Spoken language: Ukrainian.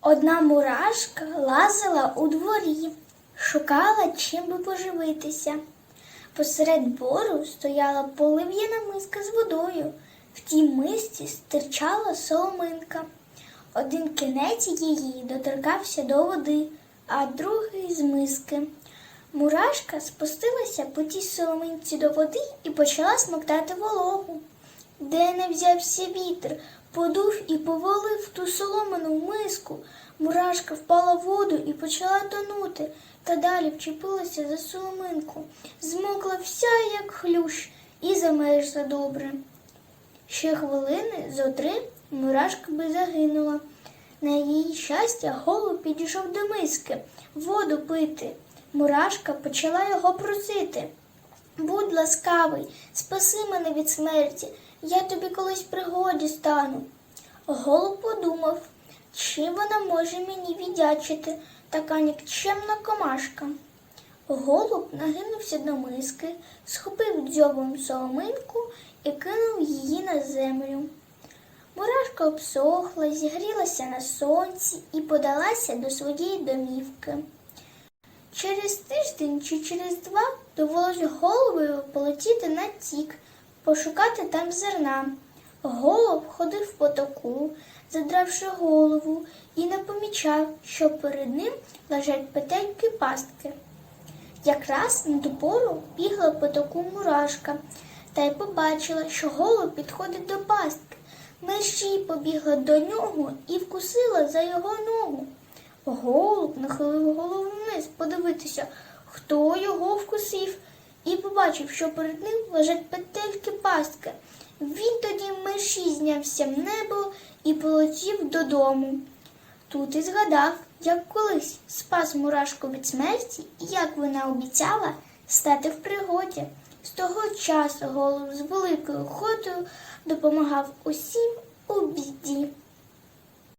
Одна мурашка лазила у дворі, шукала чим би поживитися. Посеред бору стояла полив'яна миска з водою. В тій мисці стирчала соломинка. Один кінець її доторкався до води, а другий з миски. Мурашка спустилася по тій соломинці до води і почала смоктати вологу. Де не взявся вітер, подув і повалив ту соломину в миску. Мурашка впала в воду і почала тонути, та далі вчепилася за соломинку. Змокла вся, як хлющ, і замерзла добре. Ще хвилини зо три мурашка би загинула. На її щастя голуб підійшов до миски воду пити. Мурашка почала його просити. Будь ласкавий, спаси мене від смерті, я тобі колись в пригоді стану. Голуб подумав, чим вона може мені віддячити, така нікчемна комашка. Голуб нагинувся до миски, схопив дзьобом соломинку і кинув її на землю. Мурашка обсохла, зігрілася на сонці і подалася до своєї домівки. Через тиждень чи через два довелось головою полетіти на тік, пошукати там зерна. Голуб ходив по току, задравши голову, і не помічав, що перед ним лежать петельки пастки. Якраз на ту пору бігла по току мурашка та й побачила, що голуб підходить до пастки. Мерщій побігла до нього і вкусила за його ногу. Голуб нахилив голову вниз подивитися, хто його вкусив, і побачив, що перед ним лежать петельки пастки. Він тоді мерщій знявся в небо і полетів додому. Тут і згадав, як колись спас мурашку від смерті, і як вона обіцяла стати в пригоді. З того часу голуб з великою охотою допомагав усім у біді.